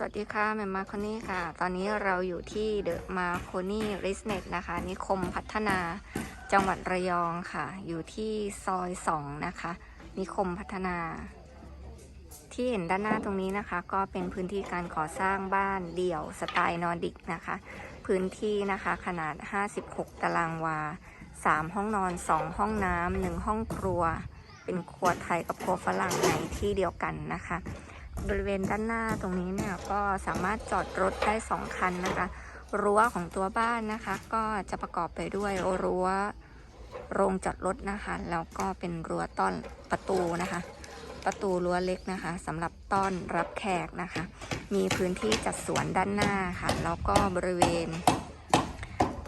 สวัสดีค่ะแมมมาคอนี่ค่ะ ตอนนี้เราอยู่ที่เดอะมาโคนี่ริสเนตนะคะ นิคมพัฒนาจังหวัดระยองค่ะ อยู่ที่ซอยสองนะคะ นิคมพัฒนา ที่เห็นด้านหน้าตรงนี้นะคะ ก็เป็นพื้นที่การก่อสร้างบ้านเดี่ยวสไตล์นอร์ดิกนะคะ พื้นที่นะคะขนาด 56 ตารางวา 3 ห้องนอน 2 ห้องน้ำ1ห้องครัว เป็นครัวไทยกับครัวฝรั่งในที่เดียวกันนะคะ บริเวณด้านหน้าตรงนี้เนี่ยก็สามารถจอดรถได้สองคันนะคะ รั้วของตัวบ้านนะคะ ก็จะประกอบไปด้วยรั้วโรงจอดรถนะคะ แล้วก็เป็นรั้วต้อนประตูนะคะ ประตูรั้วเล็กนะคะสำหรับต้อนรับแขกนะคะ มีพื้นที่จัดสวนด้านหน้าค่ะ แล้วก็บริเวณ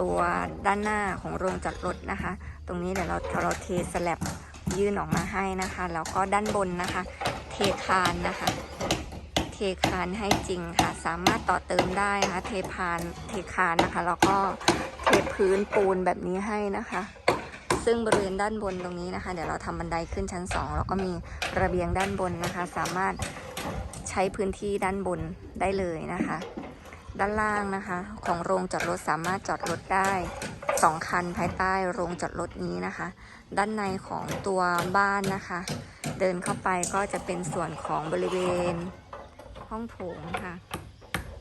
ตัวด้านหน้าของโรงจอดรถนะคะ ตรงนี้เดี๋ยวเราเราเทสแลบยื่นออกมาให้นะคะ แล้วก็ด้านบนนะคะ คานนะคะ เทคานให้จริงค่ะ สามารถต่อเติมได้นะคะ เทพานเทคานนะคะ แล้วก็เทพื้นปูนแบบนี้ให้นะคะ ซึ่งบริเวณด้านบนตรงนี้นะคะ เดี๋ยวเราทำบันไดขึ้นชั้น 2 แล้วก็มีระเบียงด้านบนนะคะ สามารถใช้พื้นที่ด้านบนได้เลยนะคะ ด้านล่างนะคะ ของโรงจอดรถสามารถจอดรถได้ 2 คันภายใต้โรงจอดรถนี้นะคะ ด้านในของตัวบ้านนะคะ เดินเข้าไปก็จะเป็นส่วนของบริเวณห้องโถงค่ะ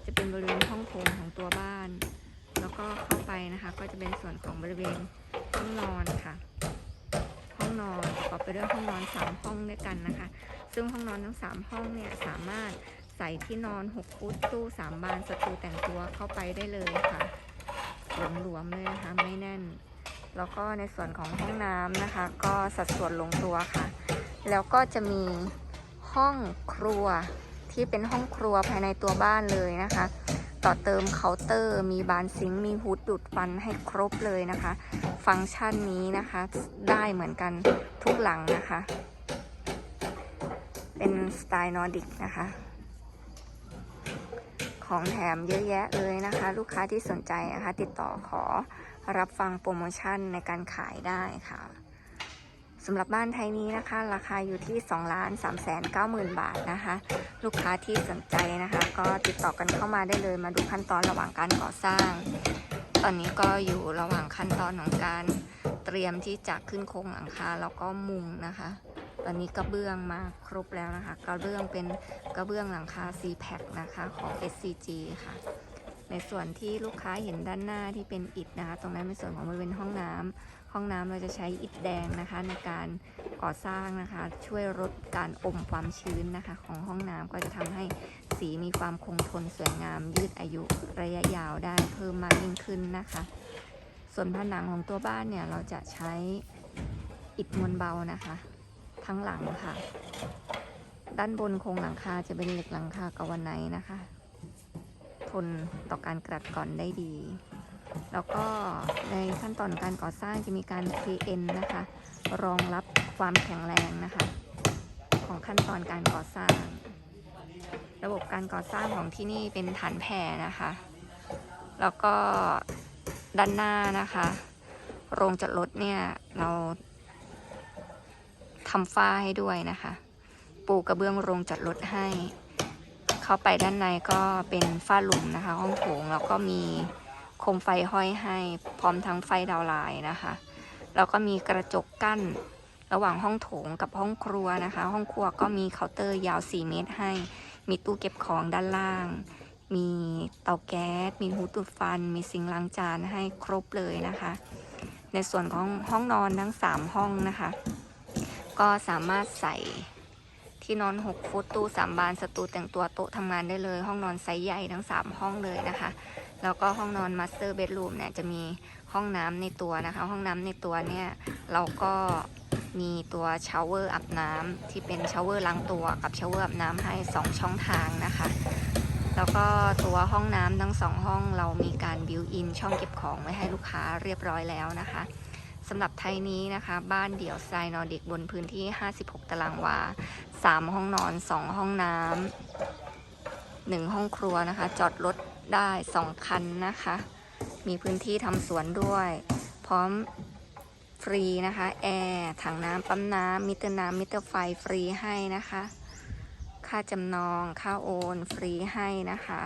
จะเป็นบริเวณห้องโถงของตัวบ้าน แล้วก็เข้าไปนะคะ ก็จะเป็นส่วนของบริเวณห้องนอนค่ะ ห้องนอนประกอบไปด้วยห้องนอนสามห้องด้วยกันนะคะ ซึ่งห้องนอนทั้งสามห้องเนี่ยสามารถใส่ที่นอน 6 ฟุตตู้สามบานสตูแต่งตัวเข้าไปได้เลยค่ะ หลวมๆเลยนะคะไม่แน่น แล้วก็ในส่วนของห้องน้ำนะคะ ก็สัดส่วนลงตัวค่ะ แล้วก็จะมีห้องครัวที่เป็นห้องครัวภายในตัวบ้านเลยนะคะ ต่อเติมเคาน์เตอร์ มีบานซิงมีฮูดดูดฟันให้ครบเลยนะคะ ฟังก์ชันนี้นะคะได้เหมือนกันทุกหลังนะคะ เป็นสไตล์นอร์ดิกนะคะ ของแถมเยอะแยะเลยนะคะ ลูกค้าที่สนใจนะคะ ติดต่อขอรับฟังโปรโมชั่นในการขายได้ค่ะสำหรับบ้านไทยนี้นะคะ ราคาอยู่ที่2ล้าน3แสน9หมื่นบาทนะคะ ลูกค้าที่สนใจนะคะ ก็ติดต่อกันเข้ามาได้เลยมาดูขั้นตอนระหว่างการก่อสร้าง ตอนนี้ก็อยู่ระหว่างขั้นตอนของการเตรียมที่จะขึ้นโครงหลังคาแล้วก็มุงนะคะ ตอนนี้กระเบื้องมาครบแล้วนะคะ กระเบื้องเป็นกระเบื้องหลังคา c p a c นะคะของ SCG ค่ะ ในส่วนที่ลูกค้าเห็นด้านหน้าที่เป็นอิฐนะคะ ตรงนั้นเป็นส่วนของบริเวณห้องน้ำห้องน้ำเราจะใช้อิฐแดงนะคะ ในการก่อสร้างนะคะ ช่วยลดการอมความชื้นนะคะ ของห้องน้ำก็จะทำให้สีมีความคงทนสวยงาม ยืดอายุระยะยาวได้เพิ่มมากยิ่งขึ้นนะคะ ส่วนผนังของตัวบ้านเนี่ยเราจะใช้อิฐมวลเบานะคะ ทั้งหลังค่ะ ด้านบนโครงหลังคาจะเป็นเหล็กหลังคากาวไนท์นะคะ ทนต่อการกรัดก่อนได้ดี แล้วก็ในขั้นตอนการก่อสร้างจะมีการ PN นะคะ รองรับความแข็งแรงนะคะ ของขั้นตอนการก่อสร้าง ระบบการก่อสร้างของที่นี่เป็นฐานแผ่นะคะ แล้วก็ด้านหน้านะคะ โรงจอดรถเนี่ยเรา ทำฝ้าให้ด้วยนะคะ ปูกระเบื้องโรงจอดรถให้ เข้าไปด้านในก็เป็นฝ้าหลุมนะคะ ห้องโถงแล้วก็มีโคมไฟห้อยให้ พร้อมทั้งไฟดาวไลน์นะคะ แล้วก็มีกระจกกั้นระหว่างห้องโถงกับห้องครัวนะคะ ห้องครัวก็มีเคาน์เตอร์ยาว 4 เมตรให้ มีตู้เก็บของด้านล่าง มีเตาแก๊ส มีหูดูดฟัน มีซิงล้างจานให้ครบเลยนะคะ ในส่วนของห้องนอนทั้ง 3 ห้องนะคะ ก็สามารถใส่ที่นอน 6 ฟุตตู้3บานสตูแต่งตัวโต๊ะทำงานได้เลย ห้องนอนไซส์ใหญ่ทั้ง 3 ห้องเลยนะคะ แล้วก็ห้องนอนมาสเตอร์เบดรูมเนี่ยจะมีห้องน้ำในตัวนะคะ ห้องน้ำในตัวเนี่ยเราก็มีตัวชาวเวอร์อาบน้ำที่เป็นชาวเวอร์ล้างตัวกับชาวเวอร์อาบน้ำให้ 2 ช่องทางนะคะ แล้วก็ตัวห้องน้ำทั้งสองห้องเรามีการบิวอินช่องเก็บของไว้ให้ลูกค้าเรียบร้อยแล้วนะคะ สำหรับไทยนี้นะคะ บ้านเดี่ยวสไตล์นอร์ดิกบนพื้นที่ 56 ตารางวา 3 ห้องนอน 2 ห้องน้ำหนึ่งห้องครัวนะคะ จอดรถได้ 2 คันนะคะ มีพื้นที่ทำสวนด้วย พร้อมฟรีนะคะ แอร์ถังน้ำปั๊มน้ำมิเตอร์น้ำมิเตอร์ไฟฟรีให้นะคะ ค่าจำนอง ค่าโอน ฟรีให้นะคะ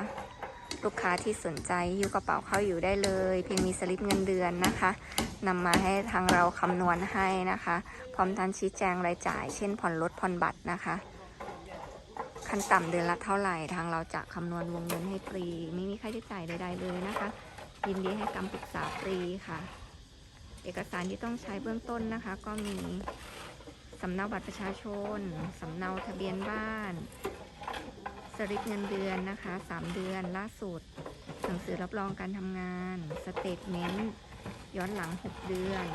ลูกค้าที่สนใจอยู่กระเป๋าเข้าอยู่ได้เลย เพียงมีสลิปเงินเดือนนะคะ นำมาให้ทางเราคำนวณให้นะคะ พร้อมทั้งชี้แจงรายจ่าย เช่นผ่อนรถผ่อนบัตรนะคะ ขั้นต่ำเดือนละเท่าไหร่ทางเราจะคำนวณวงเงินให้ฟรี ไม่มีค่าใช้จ่ายใด ๆ เลยนะคะ ยินดีให้คำปรึกษาฟรีค่ะ เอกสารที่ต้องใช้เบื้องต้นนะคะ ก็มีสำเนาบัตรประชาชนสำเนาทะเบียนบ้านสลิปเงินเดือนนะคะ 3 เดือนล่าสุด หนังสือรับรองการทำงาน สเตทเมนต์ ย้อนหลัง 6 เดือน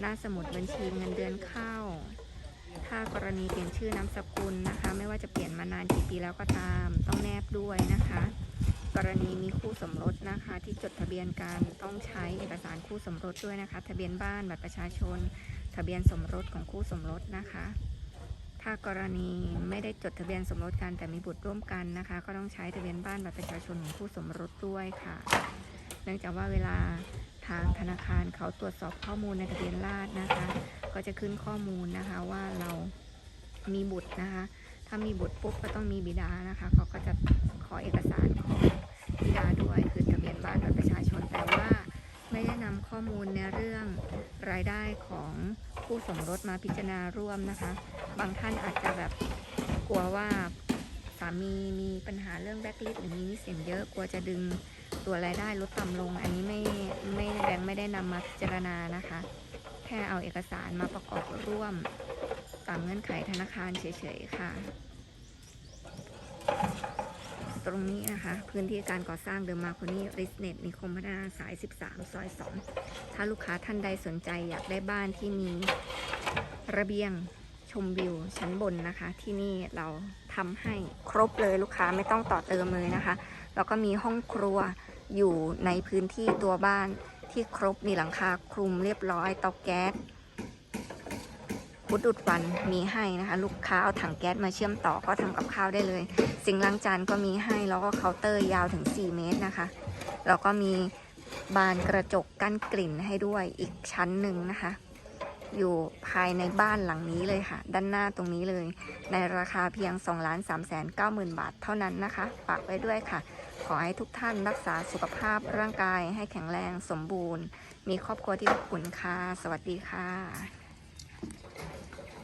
หน้าสมุดบัญชีเงินเดือนเข้า ถ้ากรณีเปลี่ยนชื่อนามสกุลนะคะ ไม่ว่าจะเปลี่ยนมานานกี่ปีแล้วก็ตาม ต้องแนบด้วยนะคะ กรณีมีคู่สมรสนะคะ ที่จดทะเบียนกันต้องใช้เอกสารคู่สมรสด้วยนะคะ ทะเบียนบ้านบัตรประชาชน ทะเบียนสมรสของคู่สมรสนะคะถ้ากรณีไม่ได้จดทะเบียนสมรสกันแต่มีบุตรร่วมกันนะคะ ก็ต้องใช้ทะเบียนบ้านบัตรประชาชนของคู่สมรสด้วยค่ะ เนื่องจากว่าเวลา ทางธนาคารเขาตรวจสอบข้อมูลในทะเบียนราษฎรนะคะ ก็จะขึ้นข้อมูลนะคะว่าเรามีบุตรนะคะ ถ้ามีบุตรปุ๊บก็ต้องมีบิดานะคะ เขาก็จะขอเอกสารของบิดาด้วยคือทะเบียนบ้านบัตรประชาชนแต่ว่าไม่ได้นำข้อมูลในเรื่องรายได้ของคู่สมรสมาพิจารณาร่วมนะคะ บางท่านอาจจะแบบกลัวว่าสามีมีปัญหาเรื่องแบ็กลิสหรือมีนี้สินเยอะกลัวจะดึง ตัวรายได้ลดต่ำลง อันนี้ไม่ไม่แบงค์ไม่ได้นำมาพิจารณานะคะ แค่เอาเอกสารมาประกอบร่วมตามเงื่อนไขธนาคารเฉยๆค่ะ ตรงนี้นะคะ พื้นที่การก่อสร้างเดอะมาคนี่ริสเน็ตนิคมพัฒนาสาย 13 ซอย 2 ถ้าลูกค้าท่านใดสนใจอยากได้บ้านที่มีระเบียงชมวิวชั้นบนนะคะ ที่นี่เราทำให้ครบเลยลูกค้าไม่ต้องต่อเติมเลยนะคะ แล้วก็มีห้องครัว อยู่ในพื้นที่ตัวบ้านที่ครบมีหลังคาคลุมเรียบร้อยเตาแก๊สพุดดุดฟันมีให้นะคะ ลูกค้าเอาถังแก๊สมาเชื่อมต่อก็ทำกับข้าวได้เลย สิงล้างจานก็มีให้แล้วก็เคาน์เตอร์ยาวถึง 4 เมตรนะคะแล้วก็มีบานกระจกกั้นกลิ่นให้ด้วยอีกชั้นหนึ่งนะคะ อยู่ภายในบ้านหลังนี้เลยค่ะ ด้านหน้าตรงนี้เลย ในราคาเพียง 2 3 9 0 0 0 0 บาทเท่านั้นนะคะฝากไว้ด้วยค่ะ ขอให้ทุกท่านรักษาสุขภาพร่างกายให้แข็งแรงสมบูรณ์ มีครอบครัวที่อบอุ่นค่ะ สวัสดีค่ะ